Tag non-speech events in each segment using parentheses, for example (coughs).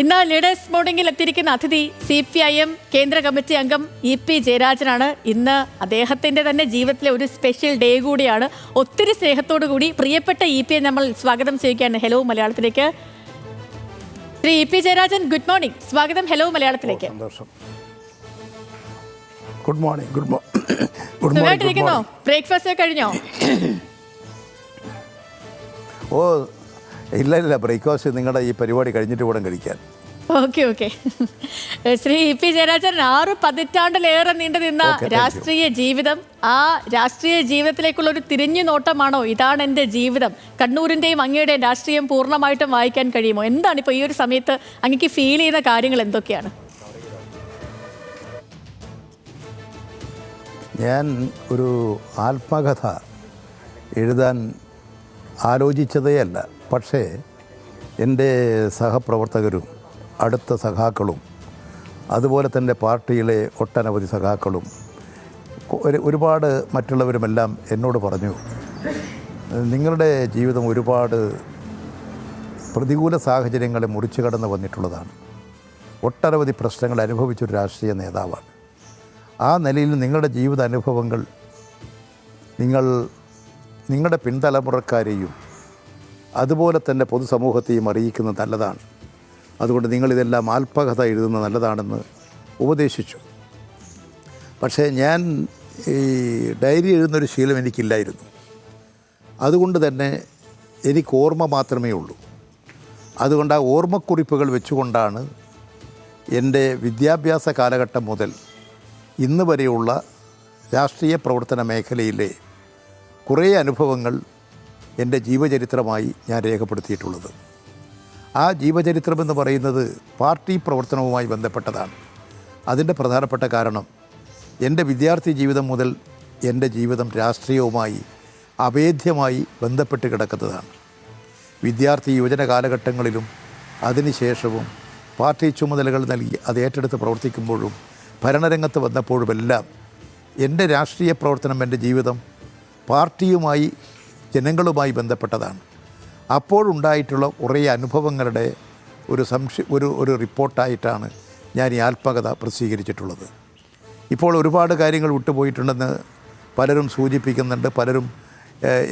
ഇന്ന് ലീഡേഴ്സ് മോർണിംഗിൽ എത്തിയിരിക്കുന്ന അതിഥി സി പി ഐ എം കേന്ദ്ര കമ്മിറ്റി അംഗം ഇ പി ജയരാജനാണ്. ഇന്ന് അദ്ദേഹത്തിന്റെ തന്നെ ജീവിതത്തിലെ ഒരു സ്പെഷ്യൽ ഡേ കൂടിയാണ്. ഒത്തിരി സ്നേഹത്തോടു കൂടി പ്രിയപ്പെട്ട ഇ പിയെ നമ്മൾ സ്വാഗതം ചെയ്യുകയാണ്. ഹലോ മലയാളത്തിലേക്ക്. Shri E P Jayarajan good morning. സ്വാഗതം. ഹലോ മലയാളത്തിലേക്ക്. Good morning good (coughs) morning breakfast കഴിഞ്ഞോ? ഓ ഇല്ല ഇല്ല ബ്രേക്ക്ഫാസ്റ്റ് നിങ്ങളുടെ ഈ പരിപാടി കഴിഞ്ഞിട്ട് കൂടെ കഴിക്കാൻ. Okay okay. Shri E P Jayarajan ആറ് പതിറ്റാണ്ടിലേറെ നീണ്ടു നിന്ന. രാഷ്ട്രീയ ജീവിതം ആ രാഷ്ട്രീയ ജീവിതത്തിലേക്കുള്ള ഒരു തിരിഞ്ഞു നോട്ടമാണോ? ഇതാണ് എന്റെ ജീവിതം. കണ്ണൂരിന്റെയും അങ്ങയുടെയും രാഷ്ട്രീയം പൂർണമായിട്ടും വായിക്കാൻ കഴിയുമോ? എന്താണ് ഇപ്പോൾ ഈ ഒരു സമയത്ത് അങ്ങക്ക് ഫീൽ ചെയ്യുന്ന കാര്യങ്ങൾ എന്തൊക്കെയാണ്? ഞാൻ ഒരു ആത്മകഥ എഴുതാൻ ആലോചിച്ചതേയല്ല പക്ഷേ എന്റെ സഹപ്രവർത്തകരും അടുത്ത സഖാക്കളും അതുപോലെ തന്നെ പാർട്ടിയിലെ ഒട്ടനവധി സഖാക്കളും ഒരു ഒരുപാട് മറ്റുള്ളവരുമെല്ലാം എന്നോട് പറഞ്ഞു നിങ്ങളുടെ ജീവിതം ഒരുപാട് പ്രതികൂല സാഹചര്യങ്ങളെ മുറിച്ചു കടന്ന് വന്നിട്ടുള്ളതാണ്. ഒട്ടനവധി പ്രശ്നങ്ങൾ അനുഭവിച്ചൊരു രാഷ്ട്രീയ നേതാവാണ്. ആ നിലയിൽ നിങ്ങളുടെ ജീവിത അനുഭവങ്ങൾ നിങ്ങൾ നിങ്ങളുടെ പിൻതലമുറക്കാരെയും അതുപോലെ തന്നെ പൊതുസമൂഹത്തെയും അറിയിക്കുന്നത് നല്ലതാണ്. അതുകൊണ്ട് നിങ്ങളിതെല്ലാം ആത്മകഥ എഴുതുന്നത് നല്ലതാണെന്ന് ഉപദേശിച്ചു. പക്ഷേ ഞാൻ ഈ ഡയറി എഴുതുന്നൊരു ശീലം എനിക്കില്ലായിരുന്നു. അതുകൊണ്ട് തന്നെ എനിക്ക് ഓർമ്മ മാത്രമേ ഉള്ളൂ. അതുകൊണ്ട് ആ ഓർമ്മക്കുറിപ്പുകൾ വെച്ചുകൊണ്ടാണ് എന്റെ വിദ്യാഭ്യാസ കാലഘട്ടം മുതൽ ഇന്ന് വരെയുള്ള രാഷ്ട്രീയ പ്രവർത്തന മേഖലയിലെ കുറേ അനുഭവങ്ങൾ എന്റെ ജീവചരിത്രമായി ഞാൻ രേഖപ്പെടുത്തിയിട്ടുള്ളത്. ആ ജീവചരിത്രമെന്ന് പറയുന്നത് പാർട്ടി പ്രവർത്തനവുമായി ബന്ധപ്പെട്ടതാണ്. അതിന്റെ പ്രധാനപ്പെട്ട കാരണം എന്റെ വിദ്യാർത്ഥി ജീവിതം മുതൽ എന്റെ ജീവിതം രാഷ്ട്രീയവുമായി അഭേദ്യമായി ബന്ധപ്പെട്ട് കിടക്കുന്നതാണ്. വിദ്യാർത്ഥി യുവജന കാലഘട്ടങ്ങളിലും അതിനുശേഷവും പാർട്ടി ചുമതലകൾ നൽകി അത് ഏറ്റെടുത്ത് പ്രവർത്തിക്കുമ്പോഴും ഭരണരംഗത്ത് വന്നപ്പോഴുമെല്ലാം എന്റെ രാഷ്ട്രീയ പ്രവർത്തനം എന്റെ ജീവിതം പാർട്ടിയുമായി ജനങ്ങളുമായി ബന്ധപ്പെട്ടതാണ്. അപ്പോഴുണ്ടായിട്ടുള്ള കുറേ അനുഭവങ്ങളുടെ ഒരു സംശയ ഒരു ഒരു റിപ്പോർട്ടായിട്ടാണ് ഞാൻ ഈ ആത്മകഥ പ്രസിദ്ധീകരിച്ചിട്ടുള്ളത്. ഇപ്പോൾ ഒരുപാട് കാര്യങ്ങൾ വിട്ടുപോയിട്ടുണ്ടെന്ന് പലരും സൂചിപ്പിക്കുന്നുണ്ട് പലരും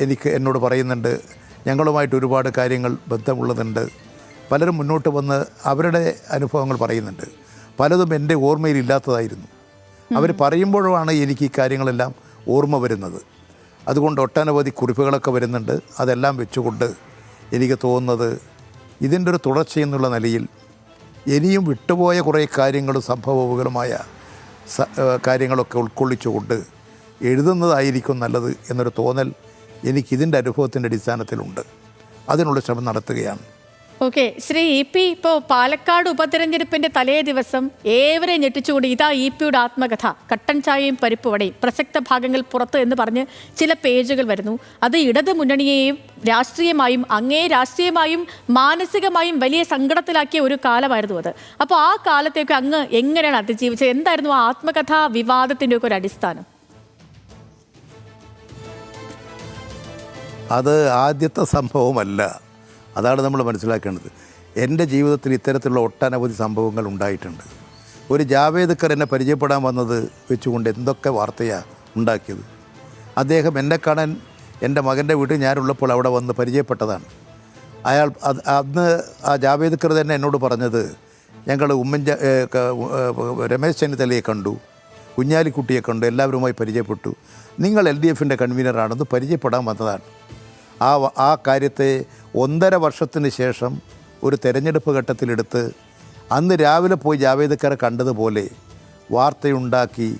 എനിക്ക് എന്നോട് പറയുന്നുണ്ട്. ഞങ്ങളുമായിട്ട് ഒരുപാട് കാര്യങ്ങൾ ബന്ധമുള്ളതുണ്ട്. പലരും മുന്നോട്ട് വന്ന് അവരുടെ അനുഭവങ്ങൾ പറയുന്നുണ്ട്. പലതും എന്റെ ഓർമ്മയിൽ ഇല്ലാത്തതായിരുന്നു. അവർ പറയുമ്പോഴാണ് എനിക്ക് ഈ കാര്യങ്ങളെല്ലാം ഓർമ്മ വരുന്നത്. അതുകൊണ്ട് ഒട്ടനവധി കുറിപ്പുകളൊക്കെ വരുന്നുണ്ട്. അതെല്ലാം വെച്ചുകൊണ്ട് എനിക്ക് തോന്നുന്നത് ഇതിന്റെ ഒരു തുടർച്ചയെന്നുള്ള നിലയിൽ ഇനിയും വിട്ടുപോയ കുറേ കാര്യങ്ങളും സംഭവങ്ങളുമായ സ കാര്യങ്ങളൊക്കെ ഉൾക്കൊള്ളിച്ചുകൊണ്ട് എഴുതുന്നതായിരിക്കും നല്ലത് എന്നൊരു തോന്നൽ എനിക്കിതിന്റെ അനുഭവത്തിന്റെ അടിസ്ഥാനത്തിലുണ്ട്. അതിനുള്ള ശ്രമം നടത്തുകയാണ്. ഓക്കെ ശ്രീ ഇ പി ഇപ്പോൾ പാലക്കാട് ഉപതെരഞ്ഞെടുപ്പിന്റെ തലേ ദിവസം ഏവരെ ഞെട്ടിച്ചുകൊണ്ട് ഇതാ ഇ പിയുടെ ആത്മകഥ. കട്ടൻ ചായയും പരിപ്പ് വടയും പ്രസക്ത ഭാഗങ്ങൾ പുറത്ത് എന്ന് പറഞ്ഞ് ചില പേജുകൾ വരുന്നു. അത് ഇടത് മുന്നണിയെയും രാഷ്ട്രീയമായും അങ്ങേ രാഷ്ട്രീയമായും മാനസികമായും വലിയ സങ്കടത്തിലാക്കിയ ഒരു കാലമായിരുന്നു അത്. അപ്പോൾ ആ കാലത്തേക്ക് അങ്ങ് എങ്ങനെയാണ് അതിജീവിച്ചത്? എന്തായിരുന്നു ആ ആത്മകഥാ വിവാദത്തിന്റെ ഒക്കെ ഒരു അടിസ്ഥാനം? അത് ആദ്യത്തെ സംഭവമല്ല. അതാണ് നമ്മൾ മനസ്സിലാക്കേണ്ടത്. എന്റെ ജീവിതത്തിൽ ഇത്തരത്തിലുള്ള ഒട്ടനവധി സംഭവങ്ങൾ ഉണ്ടായിട്ടുണ്ട്. ഒരു ജാവേദ്ക്കർ എന്നെ പരിചയപ്പെടാൻ വന്നത് വെച്ചുകൊണ്ട് എന്തൊക്കെ വാർത്തയാണ് ഉണ്ടാക്കിയത്. അദ്ദേഹം എന്നെ കാണാൻ എന്റെ മകന്റെ വീട്ടിൽ ഞാനുള്ളപ്പോൾ അവിടെ വന്ന് പരിചയപ്പെട്ടതാണ്. അയാൾ അത് അന്ന് ആ ജാവേദ്ക്കർ തന്നെ എന്നോട് പറഞ്ഞത് ഞങ്ങൾ ഉമ്മൻച രമേശ് ചെന്നിത്തലയെ കണ്ടു കുഞ്ഞാലിക്കുട്ടിയെ കണ്ടു എല്ലാവരുമായി പരിചയപ്പെട്ടു. നിങ്ങൾ എൽ ഡി എഫിന്റെ കൺവീനറാണെന്ന് പരിചയപ്പെടാൻ വന്നതാണ്. ആ ആ കാര്യത്തെ ഒന്നര വർഷത്തിന് ശേഷം ഒരു തെരഞ്ഞെടുപ്പ് ഘട്ടത്തിലെടുത്ത് അന്ന് രാവിലെ പോയി ജാവേദ്കറെ കണ്ടതുപോലെ വാർത്തയുണ്ടാക്കി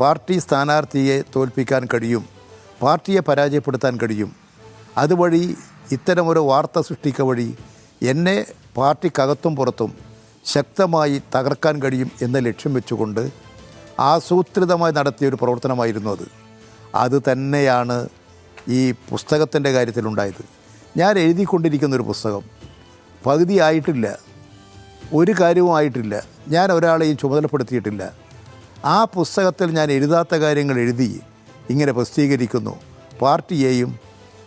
പാർട്ടി സ്ഥാനാർത്ഥിയെ തോൽപ്പിക്കാൻ കഴിയും പാർട്ടിയെ പരാജയപ്പെടുത്താൻ കഴിയും. അതുവഴി ഇത്തരമൊരു വാർത്ത സൃഷ്ടിക്ക വഴി എന്നെ പാർട്ടിക്കകത്തും പുറത്തും ശക്തമായി തകർക്കാൻ കഴിയും എന്ന ലക്ഷ്യം വെച്ചുകൊണ്ട് ആസൂത്രിതമായി നടത്തിയ ഒരു പ്രവർത്തനമായിരുന്നു അത്. അത് തന്നെയാണ് ഈ പുസ്തകത്തിന്റെ കാര്യത്തിലുണ്ടായത്. ഞാൻ എഴുതിക്കൊണ്ടിരിക്കുന്ന ഒരു പുസ്തകം. പകുതി ആയിട്ടില്ല. ഒരു കാര്യവും ആയിട്ടില്ല. ഞാൻ ഒരാളെയും ചുമതലപ്പെടുത്തിയിട്ടില്ല. ആ പുസ്തകത്തിൽ ഞാൻ എഴുതാത്ത കാര്യങ്ങൾ എഴുതി ഇങ്ങനെ പ്രസിദ്ധീകരിക്കുന്നു. പാർട്ടിയെയും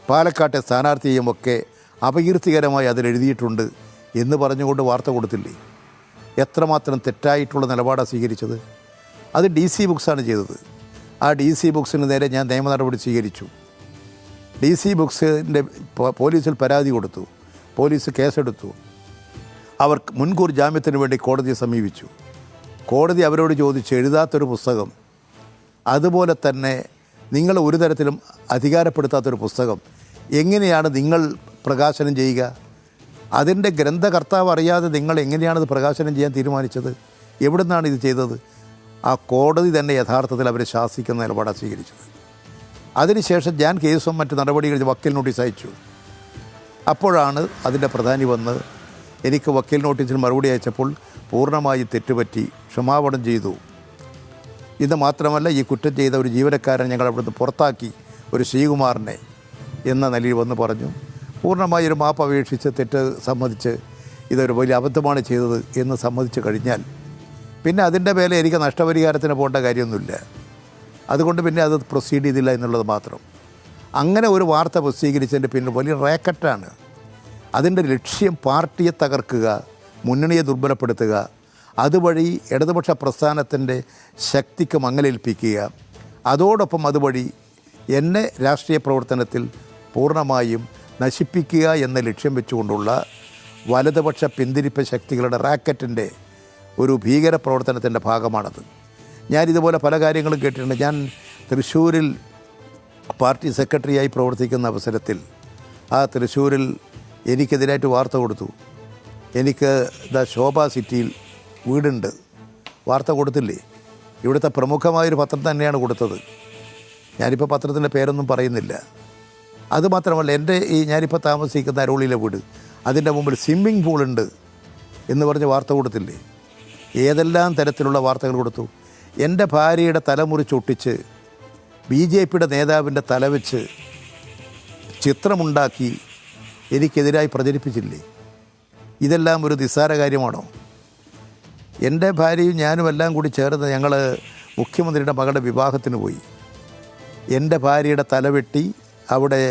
പാലക്കാട്ടെ സ്ഥാനാർത്ഥിയെയും ഒക്കെ അപകീർത്തികരമായി അതിലെഴുതിയിട്ടുണ്ട് എന്ന് പറഞ്ഞുകൊണ്ട് വാർത്ത കൊടുത്തില്ലേ? എത്രമാത്രം തെറ്റായിട്ടുള്ള നിലപാടാണ് സ്വീകരിച്ചത്? അത് ഡി സി ബുക്സാണ് ചെയ്തത്. ആ ഡി സി ബുക്സിന് നേരെ ഞാൻ നിയമ നടപടി സ്വീകരിച്ചു. ഡി സി ബുക്സിന്റെ പോലീസിൽ പരാതി കൊടുത്തു. പോലീസ് കേസെടുത്തു. അവർ മുൻകൂർ ജാമ്യത്തിന് വേണ്ടി കോടതിയെ സമീപിച്ചു. കോടതി അവരോട് ചോദിച്ച് എഴുതാത്തൊരു പുസ്തകം. അതുപോലെ തന്നെ നിങ്ങൾ ഒരു തരത്തിലും അധികാരപ്പെടുത്താത്തൊരു പുസ്തകം. എങ്ങനെയാണ് നിങ്ങൾ പ്രകാശനം ചെയ്യുക? അതിന്റെ ഗ്രന്ഥകർത്താവ് അറിയാതെ നിങ്ങൾ എങ്ങനെയാണത് പ്രകാശനം ചെയ്യാൻ തീരുമാനിച്ചത്? എവിടെ നിന്നാണ് ഇത് ചെയ്തത്? ആ കോടതി തന്നെ യഥാർത്ഥത്തിൽ അവരെ ശാസിക്കുന്ന നിലപാടാണ് സ്വീകരിച്ചത്. അതിനുശേഷം ഞാൻ കേസും മറ്റ് നടപടികൾ വക്കീൽ നോട്ടീസ് അയച്ചു. അപ്പോഴാണ് അതിന്റെ പ്രധാനി വന്ന് എനിക്ക് വക്കീൽ നോട്ടീസിന് മറുപടി അയച്ചപ്പോൾ പൂർണമായി തെറ്റുപറ്റി ക്ഷമാപണം ചെയ്തു. ഇത് മാത്രമല്ല ഈ കുറ്റം ചെയ്ത ഒരു ജീവനക്കാരൻ ഞങ്ങൾ അവിടുന്ന് പുറത്താക്കി ഒരു ശ്രീകുമാറിനെ എന്ന നിലയിൽ വന്ന് പറഞ്ഞു. പൂർണമായി ഒരു മാപ്പ് അപേക്ഷിച്ച് തെറ്റ് സമ്മതിച്ച് ഇതൊരു വലിയ അബദ്ധമാണ് ചെയ്തത് എന്ന് സമ്മതിച്ച് കഴിഞ്ഞാൽ പിന്നെ അതിന്റെ മേലെ എനിക്ക് നഷ്ടപരിഹാരത്തിന് പോകേണ്ട കാര്യമൊന്നുമില്ല. അതുകൊണ്ട് പിന്നെ അത് പ്രൊസീഡ് ചെയ്തില്ല എന്നുള്ളത് മാത്രം. അങ്ങനെ ഒരു വാർത്ത പ്രസിദ്ധീകരിച്ചതിന്റെ പിന്നിൽ വലിയ റാക്കറ്റാണ് അതിന്റെ ലക്ഷ്യം പാർട്ടിയെ തകർക്കുക മുന്നണിയെ ദുർബലപ്പെടുത്തുക അതുവഴി ഇടതുപക്ഷ പ്രസ്ഥാനത്തിന്റെ ശക്തിക്ക് മങ്ങലേൽപ്പിക്കുക. അതോടൊപ്പം അതുവഴി എന്നെ രാഷ്ട്രീയ പ്രവർത്തനത്തിൽ പൂർണമായും നശിപ്പിക്കുക എന്ന ലക്ഷ്യം വെച്ചുകൊണ്ടുള്ള വലതുപക്ഷ പിന്തിരിപ്പ് ശക്തികളുടെ റാക്കറ്റിന്റെ ഒരു ഭീകര പ്രവർത്തനത്തിന്റെ ഭാഗമാണത്. ഞാനിതുപോലെ പല കാര്യങ്ങളും കേട്ടിട്ടുണ്ട്. ഞാൻ തൃശ്ശൂരിൽ പാർട്ടി സെക്രട്ടറിയായി പ്രവർത്തിക്കുന്ന അവസരത്തിൽ ആ തൃശ്ശൂരിൽ എനിക്കെതിരായിട്ട് വാർത്ത കൊടുത്തു. എനിക്ക് ദ ശോഭ സിറ്റിയിൽ വീടുണ്ട്. വാർത്ത കൊടുത്തില്ലേ? ഇവിടുത്തെ പ്രമുഖമായൊരു പത്രം തന്നെയാണ് കൊടുത്തത്. ഞാനിപ്പോൾ പത്രത്തിന്റെ പേരൊന്നും പറയുന്നില്ല. അതുമാത്രമല്ല എന്റെ ഈ ഞാനിപ്പോൾ താമസിക്കുന്ന അരോളിയിലെ വീട് അതിന്റെ മുമ്പിൽ സ്വിമ്മിംഗ് പൂളുണ്ട് എന്ന് പറഞ്ഞ് വാർത്ത കൊടുത്തില്ലേ? ഏതെല്ലാം തരത്തിലുള്ള വാർത്തകൾ കൊടുത്തു? എന്റെ ഭാര്യയുടെ തലമുറി ചൊട്ടിച്ച് ബി ജെ പിയുടെ നേതാവിന്റെ തലവെച്ച് ചിത്രമുണ്ടാക്കി എനിക്കെതിരായി പ്രചരിപ്പിച്ചില്ലേ? ഇതെല്ലാം ഒരു നിസ്സാര കാര്യമാണോ? എന്റെ ഭാര്യയും ഞാനും എല്ലാം കൂടി ചേർന്ന് ഞങ്ങൾ മുഖ്യമന്ത്രിയുടെ മകളുടെ വിവാഹത്തിന് പോയി. എന്റെ ഭാര്യയുടെ തലവെട്ടി അവിടെ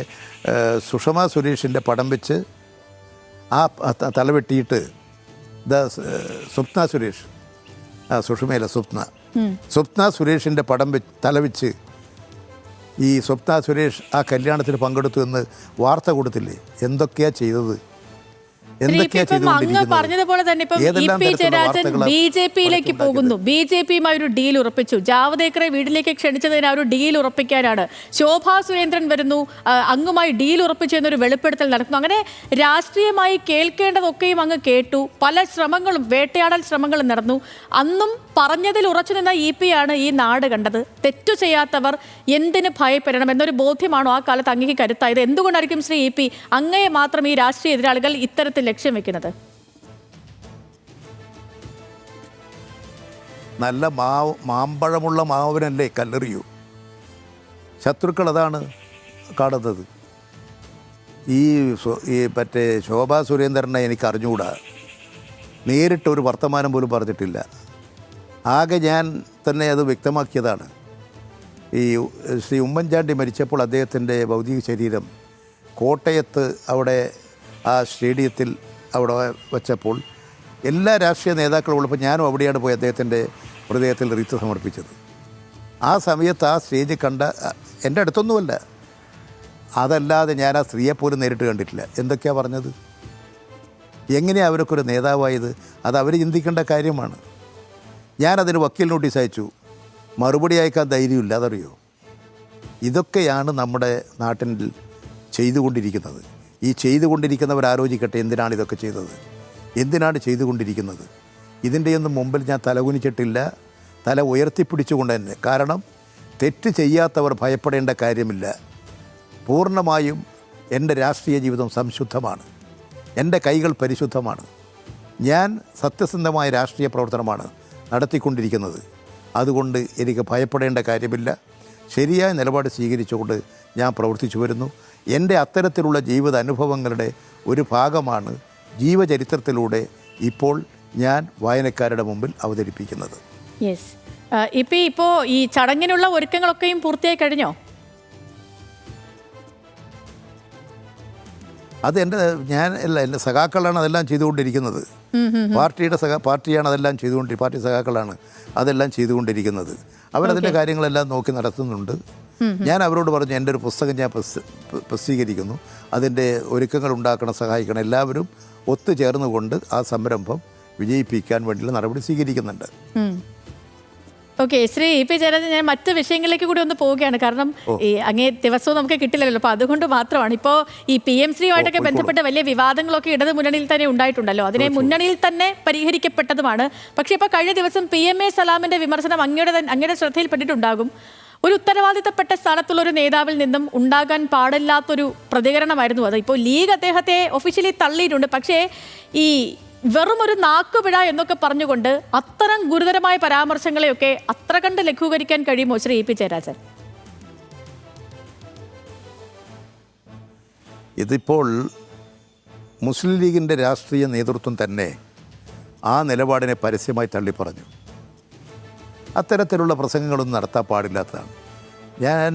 സുഷമ സുരേഷിന്റെ പടം വെച്ച് ആ തലവെട്ടിയിട്ട് ദ സ്വപ്ന സുരേഷ്. ആ സുഷമയല്ല സ്വപ്ന. സ്വപ്ന സുരേഷിന്റെ പടം വെച്ച് തലവെച്ച് ഈ സ്വപ്ന സുരേഷ് ആ കല്യാണത്തിന് പങ്കെടുത്തു എന്ന് വാർത്ത കൊടുത്തില്ലേ? എന്തൊക്കെയാ ചെയ്തത്? പറഞ്ഞതുപോലെ തന്നെ ബി ജെ പിയിലേക്ക് പോകുന്നു. ബി ജെ പിയുമായി ഒരു ഡീൽ ഉറപ്പിച്ചു. ജാവദേക്കറെ വീട്ടിലേക്ക് ക്ഷണിച്ചതിന് ഒരു ഡീൽ ഉറപ്പിക്കാനാണ്. ശോഭാ സുരേന്ദ്രൻ വരുന്നു. അങ്ങുമായി ഡീൽ ഉറപ്പിച്ചു എന്നൊരു വെളിപ്പെടുത്തൽ നടക്കുന്നു. അങ്ങനെ രാഷ്ട്രീയമായി കേൾക്കേണ്ടതൊക്കെയും അങ്ങ് കേട്ടു. പല ശ്രമങ്ങളും വേട്ടയാടൽ ശ്രമങ്ങളും നടന്നു. അന്നും പറഞ്ഞതിൽ ഉറച്ചു നിന്ന ഇ പി ആണ് ഈ നാട് കണ്ടത്. തെറ്റു ചെയ്യാത്തവർ എന്തിന് ഭയപ്പെടണം എന്നൊരു ബോധ്യമാണോ ആ കാലത്ത് അങ്ങേക്ക് കരുത്തായത്? എന്തുകൊണ്ടായിരിക്കും ശ്രീ ഇ പി അങ്ങയെ മാത്രം ഈ രാഷ്ട്രീയ എതിരാളികൾ ഇത്തരത്തിൽ ലക്ഷ്യം വെക്കുന്നത്? നല്ല മാവ് മാമ്പഴമുള്ള മാവിനല്ലേ കല്ലെറിയൂ. ശത്രുക്കൾ അതാണ് കാണുന്നത്. ഈ ഈ മറ്റേ ശോഭാ സുരേന്ദ്രനെ എനിക്ക് അറിഞ്ഞുകൂടാ നേരിട്ടൊരു വർത്തമാനം പോലും പറഞ്ഞിട്ടില്ല. ആകെ ഞാൻ തന്നെ അത് വ്യക്തമാക്കിയതാണ്. ഈ ശ്രീ ഉമ്മൻചാണ്ടി മരിച്ചപ്പോൾ അദ്ദേഹത്തിന്റെ ഭൗതിക ശരീരം കോട്ടയത്ത് അവിടെ ആ സ്റ്റേഡിയത്തിൽ അവിടെ വച്ചപ്പോൾ എല്ലാ രാഷ്ട്രീയ നേതാക്കളും ഉള്ളപ്പോൾ ഞാനും അവിടെയാണ് പോയി അദ്ദേഹത്തിന്റെ ഹൃദയത്തിൽ റീത്ത് സമർപ്പിച്ചത്. ആ സമയത്ത് ആ സ്റ്റേജ് കണ്ട എന്റെ അടുത്തൊന്നുമല്ല. അതല്ലാതെ ഞാൻ ആ സ്ത്രീയെ പോലും നേരിട്ട് കണ്ടിട്ടില്ല. എന്തൊക്കെയാണ് പറഞ്ഞത്? എങ്ങനെയാണ് അവരൊക്കെ ഒരു നേതാവായത്? അത് അവർ ചിന്തിക്കേണ്ട കാര്യമാണ്. ഞാനതിന് വക്കീൽ നോട്ടീസ് അയച്ചു. മറുപടി അയക്കാൻ ധൈര്യമില്ല അതറിയോ? ഇതൊക്കെയാണ് നമ്മുടെ നാട്ടിൽ ചെയ്തുകൊണ്ടിരിക്കുന്നത്. ഈ ചെയ്തുകൊണ്ടിരിക്കുന്നവർ ആലോചിക്കട്ടെ എന്തിനാണ് ഇതൊക്കെ ചെയ്തത്? എന്തിനാണ് ചെയ്തുകൊണ്ടിരിക്കുന്നത്? ഇതിന്റെയൊന്നും മുമ്പിൽ ഞാൻ തലകുനിച്ചിട്ടില്ല. തല ഉയർത്തിപ്പിടിച്ചുകൊണ്ട് തന്നെ. കാരണം തെറ്റ് ചെയ്യാത്തവർ ഭയപ്പെടേണ്ട കാര്യമില്ല. പൂർണമായും എന്റെ രാഷ്ട്രീയ ജീവിതം സംശുദ്ധമാണ്. എന്റെ കൈകൾ പരിശുദ്ധമാണ്. ഞാൻ സത്യസന്ധമായ രാഷ്ട്രീയ പ്രവർത്തനമാണ്. നടത്തിക്കൊണ്ടിരിക്കുന്നത്. അതുകൊണ്ട് എനിക്ക് ഭയപ്പെടേണ്ട കാര്യമില്ല. ശരിയായ നിലപാട് സ്വീകരിച്ചുകൊണ്ട് ഞാൻ പ്രവർത്തിച്ചു വരുന്നു. എന്റെ അത്തരത്തിലുള്ള ജീവിത അനുഭവങ്ങളുടെ ഒരു ഭാഗമാണ് ജീവചരിത്രത്തിലൂടെ ഇപ്പോൾ ഞാൻ വായനക്കാരുടെ മുമ്പിൽ അവതരിപ്പിക്കുന്നത്. യെസ് ഇപ്പൊ ഇപ്പോ ഈ ചടങ്ങിനുള്ള ഒരുക്കങ്ങളൊക്കെയും പൂർത്തിയായി കഴിഞ്ഞോ? അത് എന്റെ ഞാൻ അല്ല എന്റെ സഖാക്കളാണ് അതെല്ലാം ചെയ്തുകൊണ്ടിരിക്കുന്നത്. പാർട്ടിയുടെ സഖ പാർട്ടിയാണ് അതെല്ലാം ചെയ്തുകൊണ്ട് പാർട്ടി സഖാക്കളാണ് അതെല്ലാം ചെയ്തുകൊണ്ടിരിക്കുന്നത്. അവരതിന്റെ കാര്യങ്ങളെല്ലാം നോക്കി നടത്തുന്നുണ്ട്. ഞാൻ അവരോട് പറഞ്ഞു എന്റെ ഒരു പുസ്തകം ഞാൻ പ്രസിദ്ധീകരിക്കുന്നു. അതിന്റെ ഒരുക്കങ്ങൾ ഉണ്ടാക്കണം സഹായിക്കണം. എല്ലാവരും ഒത്തുചേർന്നുകൊണ്ട് ആ സംരംഭം വിജയിപ്പിക്കാൻ വേണ്ടിയുള്ള നടപടി സ്വീകരിക്കുന്നുണ്ട്. Okay Shri E P Jayarajan ഞാൻ മറ്റ് വിഷയങ്ങളിലേക്ക് കൂടി ഒന്ന് പോവുകയാണ്. കാരണം ഈ അങ്ങേ ദിവസവും നമുക്ക് കിട്ടില്ലല്ലോ. അപ്പോൾ അതുകൊണ്ട് മാത്രമാണ്. ഇപ്പോൾ ഈ പി എം ശ്രീയുമായിട്ടൊക്കെ ബന്ധപ്പെട്ട വലിയ വിവാദങ്ങളൊക്കെ ഇടത് മുന്നണിയിൽ തന്നെ ഉണ്ടായിട്ടുണ്ടല്ലോ. അതിനെ മുന്നണിയിൽ തന്നെ പരിഹരിക്കപ്പെട്ടതുമാണ്. പക്ഷേ ഇപ്പോൾ കഴിഞ്ഞ ദിവസം പി എം എ സലാമിന്റെ വിമർശനം അങ്ങയുടെ അങ്ങയുടെ ശ്രദ്ധയിൽപ്പെട്ടിട്ടുണ്ടാകും. ഒരു ഉത്തരവാദിത്തപ്പെട്ട സ്ഥാനത്തുള്ള ഒരു നേതാവിൽ നിന്നും ഉണ്ടാകാൻ പാടില്ലാത്തൊരു പ്രതികരണമായിരുന്നു അത്. ഇപ്പോൾ ലീഗ് അദ്ദേഹത്തെ ഒഫീഷ്യലി തള്ളിയിട്ടുണ്ട്. പക്ഷേ ഈ വെറും ഒരു നാക്കുപിഴ എന്നൊക്കെ പറഞ്ഞുകൊണ്ട് അത്തരം ഗുരുതരമായ പരാമർശങ്ങളെയൊക്കെ അത്ര കണ്ട് ലഘൂകരിക്കാൻ കഴിയുമോ ശ്രീ ഇ പി ജയരാജൻ? ഇതിപ്പോൾ മുസ്ലിം ലീഗിന്റെ രാഷ്ട്രീയ നേതൃത്വം തന്നെ ആ നിലപാടിനെ പരസ്യമായി തള്ളിപ്പറഞ്ഞു. അത്തരത്തിലുള്ള പ്രസംഗങ്ങളൊന്നും നടത്താൻ പാടില്ലാത്തതാണ്. ഞാൻ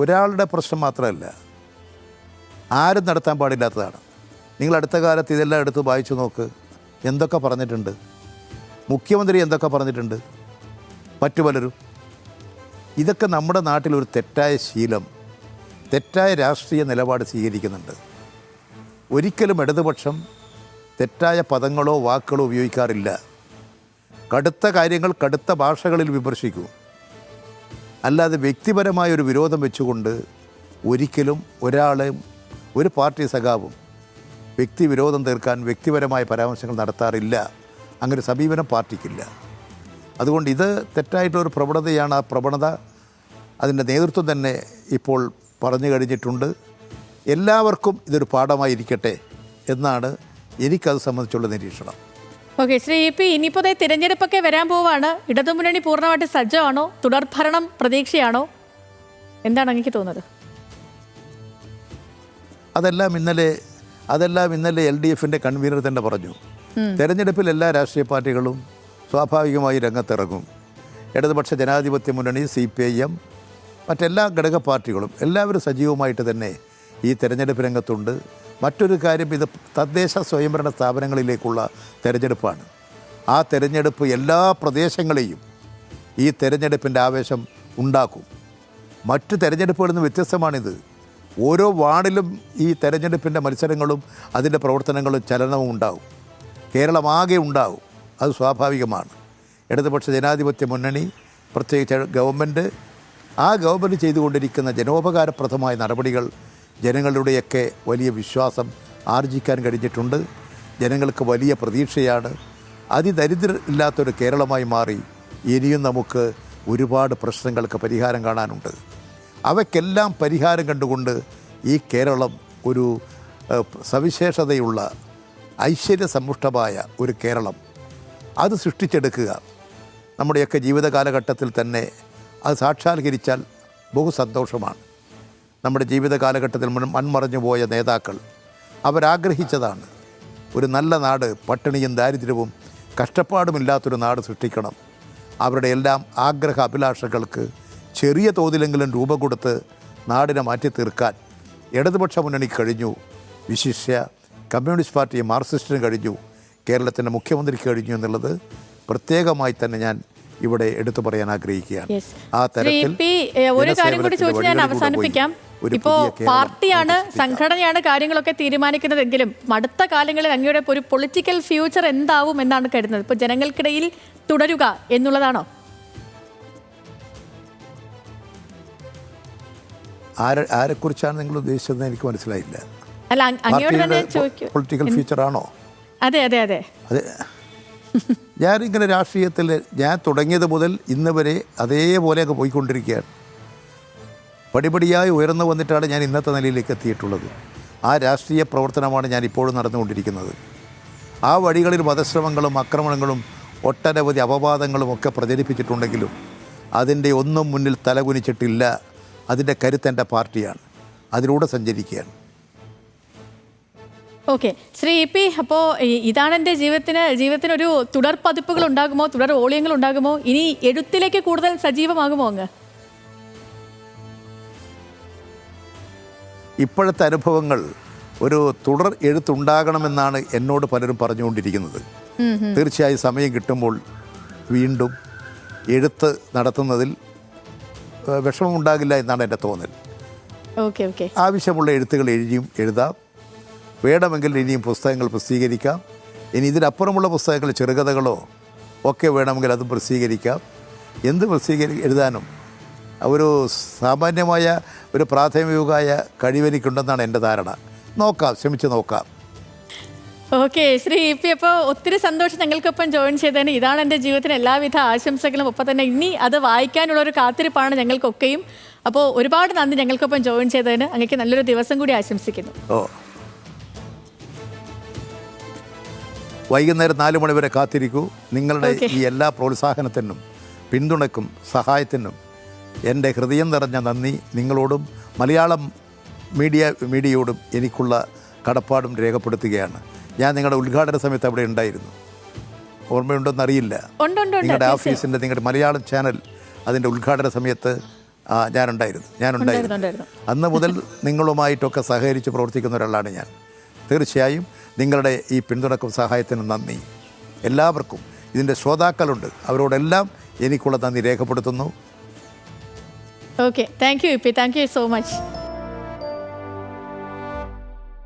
ഒരാളുടെ പ്രശ്നം മാത്രമല്ല ആരും നടത്താൻ പാടില്ലാത്തതാണ്. നിങ്ങൾ അടുത്ത കാലത്ത് ഇതെല്ലാം എടുത്ത് വായിച്ചു നോക്ക്. എന്തൊക്കെ പറഞ്ഞിട്ടുണ്ട്? മുഖ്യമന്ത്രി എന്തൊക്കെ പറഞ്ഞിട്ടുണ്ട്? മറ്റു പലരും. ഇതൊക്കെ നമ്മുടെ നാട്ടിലൊരു തെറ്റായ ശീലം. തെറ്റായ രാഷ്ട്രീയ നിലപാട് സ്വീകരിക്കുന്നുണ്ട്. ഒരിക്കലും ഇടതുപക്ഷം തെറ്റായ പദങ്ങളോ വാക്കുകളോ ഉപയോഗിക്കാറില്ല. കടുത്ത കാര്യങ്ങൾ കടുത്ത ഭാഷകളിൽ വിമർശിക്കും. അല്ലാതെ വ്യക്തിപരമായ ഒരു വിരോധം വെച്ചുകൊണ്ട് ഒരിക്കലും ഒരാളെയും ഒരു പാർട്ടി സഖാവും വ്യക്തി വിരോധം തീർക്കാൻ വ്യക്തിപരമായ പരാമർശങ്ങൾ നടത്താറില്ല. അങ്ങനെ സമീപനം പാർട്ടിക്കില്ല. അതുകൊണ്ട് ഇത് തെറ്റായിട്ടൊരു പ്രവണതയാണ് ആ പ്രവണത. അതിന്റെ നേതൃത്വം തന്നെ ഇപ്പോൾ പറഞ്ഞു കഴിഞ്ഞിട്ടുണ്ട്. എല്ലാവർക്കും ഇതൊരു പാഠമായിരിക്കട്ടെ എന്നാണ് എനിക്കത് സംബന്ധിച്ചുള്ള നിരീക്ഷണം. ഓക്കെ ശ്രീ ഇ പി ഇനിയിപ്പോൾ തിരഞ്ഞെടുപ്പൊക്കെ വരാൻ പോവാണ്. ഇടതുമുന്നണി പൂർണമായിട്ട് സജ്ജമാണോ? തുടർഭരണം പ്രതീക്ഷയാണോ? എന്താണ് എനിക്ക് തോന്നുന്നത്? അതെല്ലാം ഇന്നലെ അതെല്ലാം ഇന്നലെ എൽ ഡി എഫിന്റെ കൺവീനർ തന്നെ പറഞ്ഞു. തെരഞ്ഞെടുപ്പിൽ എല്ലാ രാഷ്ട്രീയ പാർട്ടികളും സ്വാഭാവികമായി രംഗത്തിറങ്ങും. ഇടതുപക്ഷ ജനാധിപത്യ മുന്നണി സി പി ഐ എം മറ്റെല്ലാ ഘടക പാർട്ടികളും എല്ലാവരും സജീവമായിട്ട് തന്നെ ഈ തെരഞ്ഞെടുപ്പ് രംഗത്തുണ്ട്. മറ്റൊരു കാര്യം ഇത് തദ്ദേശ സ്വയംഭരണ സ്ഥാപനങ്ങളിലേക്കുള്ള തെരഞ്ഞെടുപ്പാണ്. ആ തെരഞ്ഞെടുപ്പ് എല്ലാ പ്രദേശങ്ങളെയും ഈ തെരഞ്ഞെടുപ്പിന്റെ ആവേശം ഉണ്ടാക്കും. മറ്റ് തെരഞ്ഞെടുപ്പുകളിൽ നിന്ന് വ്യത്യസ്തമാണിത്. ഓരോ വാർഡിലും ഈ തെരഞ്ഞെടുപ്പിന്റെ മത്സരങ്ങളും അതിന്റെ പ്രവർത്തനങ്ങളും ചലനവും ഉണ്ടാവും. കേരളമാകെ ഉണ്ടാവും. അത് സ്വാഭാവികമാണ്. ഇടതുപക്ഷ ജനാധിപത്യ മുന്നണി പ്രത്യേകിച്ച് ഗവൺമെന്റ് ആ ഗവൺമെന്റ് ചെയ്തുകൊണ്ടിരിക്കുന്ന ജനോപകാരപ്രദമായ നടപടികൾ ജനങ്ങളുടെയൊക്കെ വലിയ വിശ്വാസം ആർജിക്കാൻ കഴിഞ്ഞിട്ടുണ്ട്. ജനങ്ങൾക്ക് വലിയ പ്രതീക്ഷയാണ്. അതിദരിദ്ര ഇല്ലാത്തൊരു കേരളമായി മാറി ഇനിയും നമുക്ക് ഒരുപാട് പ്രശ്നങ്ങൾക്ക് പരിഹാരം കാണാനുണ്ട്. അവയ്ക്കെല്ലാം പരിഹാരം കണ്ടുകൊണ്ട് ഈ കേരളം ഒരു സവിശേഷതയുള്ള ഐശ്വര്യസമ്പുഷ്ടമായ ഒരു കേരളം അത് സൃഷ്ടിച്ചെടുക്കുക. നമ്മുടെയൊക്കെ ജീവിതകാലഘട്ടത്തിൽ തന്നെ അത് സാക്ഷാത്കരിച്ചാൽ ബഹു സന്തോഷമാണ്. നമ്മുടെ ജീവിത കാലഘട്ടത്തിൽ മൺമറഞ്ഞു പോയ നേതാക്കൾ അവരാഗ്രഹിച്ചതാണ് ഒരു നല്ല നാട് പട്ടിണിയും ദാരിദ്ര്യവും കഷ്ടപ്പാടുമില്ലാത്തൊരു നാട് സൃഷ്ടിക്കണം. അവരുടെ എല്ലാം ആഗ്രഹ അഭിലാഷങ്ങൾക്ക് ചെറിയ തോതിലെങ്കിലും രൂപം കൊടുത്ത് നാടിനെ മാറ്റി തീർക്കാൻ ഇടതുപക്ഷ മുന്നണി കഴിഞ്ഞു. വിശിഷ്യ കമ്മ്യൂണിസ്റ്റ് പാർട്ടി മാർക്സിസ്റ്റിന് കഴിഞ്ഞു. കേരളത്തിന്റെ മുഖ്യമന്ത്രിക്ക് കഴിഞ്ഞു എന്നുള്ളത് പ്രത്യേകമായി തന്നെ ഞാൻ ഇവിടെ എടുത്തു പറയാൻ ആഗ്രഹിക്കുകയാണ്. ആ തരത്തിൽ ഒരു കാര്യം കൂടി ചോദിച്ചു ഞാൻ അവസാനിപ്പിക്കാം. ഇപ്പോ പാർട്ടിയാണ് സംഘടനയാണ് കാര്യങ്ങളൊക്കെ തീരുമാനിക്കുന്നതെങ്കിലും അടുത്ത കാലങ്ങളിൽ അങ്ങയുടെ ഒരു പൊളിറ്റിക്കൽ ഫ്യൂച്ചർ എന്താവും എന്നാണ് കരുതുന്നത്. ഇപ്പൊ ജനങ്ങൾക്കിടയിൽ തുടരുക എന്നുള്ളതാണോ? ആരെ ആരെക്കുറിച്ചാണ് നിങ്ങൾ ഉദ്ദേശിച്ചതെന്ന് എനിക്ക് മനസ്സിലായില്ല. അല്ല അങ്- അങ്ങയോട് തന്നെ ചോദിക്കൂ. പൊളിറ്റിക്കൽ ഫ്യൂച്ചർ ആണോ? അതെ അതെ അതെ. അതെ. (laughs) ഞാനിങ്ങനെ രാഷ്ട്രീയത്തിൽ ഞാൻ തുടങ്ങിയത് മുതൽ ഇന്ന് വരെ അതേപോലെയൊക്കെ പോയിക്കൊണ്ടിരിക്കുകയാണ്. പടിപടിയായി ഉയർന്നു വന്നിട്ടാണ് ഞാൻ ഇന്നത്തെ നിലയിലേക്ക് എത്തിയിട്ടുള്ളത്. ആ രാഷ്ട്രീയ പ്രവർത്തനമാണ് ഞാൻ ഇപ്പോഴും നടന്നുകൊണ്ടിരിക്കുന്നത്. ആ വഴികളിൽ വധശ്രമങ്ങളും ആക്രമണങ്ങളും ഒട്ടനവധി അപവാദങ്ങളും ഒക്കെ പ്രചരിപ്പിച്ചിട്ടുണ്ടെങ്കിലും അതിന്റെ ഒന്നും മുന്നിൽ തലകുനിച്ചിട്ടില്ല. അതിന്റെ കരുത്ത് എന്റെ പാർട്ടിയാണ്. അതിലൂടെ സഞ്ചരിക്കുകയാണ്. ഓക്കെ. ശ്രീ ഇ പി അപ്പോൾ ഇതാണ് എന്റെ ജീവിതത്തിന് ജീവിതത്തിനൊരു തുടർ പതിപ്പുകൾ ഉണ്ടാകുമോ? തുടർ ഓളിയങ്ങൾ ഉണ്ടാകുമോ? ഇനി എഴുത്തിലേക്ക് കൂടുതൽ സജീവമാകുമോ അങ്ങ്? ഇപ്പോഴത്തെ അനുഭവങ്ങൾ ഒരു തുടർ എഴുത്തുണ്ടാകണമെന്നാണ് എന്നോട് പലരും പറഞ്ഞുകൊണ്ടിരിക്കുന്നത്. തീർച്ചയായും സമയം കിട്ടുമ്പോൾ വീണ്ടും എഴുത്ത് നടത്തുന്നതിൽ ഏഹ്, വിഷമമുണ്ടാകില്ല എന്നാണ് എന്റെ തോന്നൽ. Okay okay. ആവശ്യമുള്ള എഴുത്തുകൾ എഴുതിയും എഴുതാം. വേണമെങ്കിൽ ഇനിയും പുസ്തകങ്ങൾ പ്രസിദ്ധീകരിക്കാം. ഇനി ഇതിനപ്പുറമുള്ള പുസ്തകങ്ങൾ ചെറുകഥകളോ ഒക്കെ വേണമെങ്കിൽ അതും പ്രസിദ്ധീകരിക്കാം. എന്ത് പ്രസിദ്ധീകരി എഴുതാനും? ഒരു സാമാന്യമായ ഒരു പ്രാഥമികമായ കഴിവെനിക്കുണ്ടെന്നാണ് എന്റെ ധാരണ. നോക്കാം ശ്രമിച്ച് നോക്കാം. ഓക്കെ ശ്രീ ഇ പി അപ്പോൾ ഒത്തിരി സന്തോഷം ഞങ്ങൾക്കൊപ്പം ജോയിൻ ചെയ്തതിന്. ഇതാണ് എന്റെ ജീവിതത്തിന് എല്ലാവിധ ആശംസകളും. ഒപ്പം തന്നെ ഇനി അത് വായിക്കാനുള്ള ഒരു കാത്തിരിപ്പാണ് ഞങ്ങൾക്കൊക്കെയും. അപ്പോൾ ഒരുപാട് നന്ദി ഞങ്ങൾക്കൊപ്പം ജോയിൻ ചെയ്തതിന്. അങ്ങേക്ക് നല്ലൊരു ദിവസം കൂടി ആശംസിക്കുന്നു. ഓ. വൈകുന്നേരം നാല് മണി വരെ കാത്തിരിക്കൂ. നിങ്ങളുടെ ഈ എല്ലാ പ്രോത്സാഹനത്തിനും പിന്തുണക്കും സഹായത്തിനും എന്റെ ഹൃദയം നിറഞ്ഞ നന്ദി നിങ്ങളോടും മലയാളം മീഡിയ മീഡിയയോടും എനിക്കുള്ള കടപ്പാടും രേഖപ്പെടുത്തുകയാണ്. ഞാൻ നിങ്ങളുടെ ഉദ്ഘാടന സമയത്ത് അവിടെ ഉണ്ടായിരുന്നു. ഓർമ്മയുണ്ടോയെന്നറിയില്ല അറിയില്ല നിങ്ങളുടെ ഓഫീസിന്റെ നിങ്ങളുടെ മലയാളം ചാനൽ അതിന്റെ ഉദ്ഘാടന സമയത്ത് ഞാനുണ്ടായിരുന്നു. ഞാനുണ്ടായിരുന്നു. അന്ന് മുതൽ നിങ്ങളുമായിട്ടൊക്കെ സഹകരിച്ച് പ്രവർത്തിക്കുന്ന ഒരാളാണ് ഞാൻ. തീർച്ചയായും നിങ്ങളുടെ ഈ പിന്തുണക്കും സഹായത്തിനും നന്ദി. എല്ലാവർക്കും ഇതിന്റെ ശ്രോതാക്കളുണ്ട്. അവരോടെല്ലാം എനിക്കുള്ള നന്ദി രേഖപ്പെടുത്തുന്നു. Okay thank you thank you so much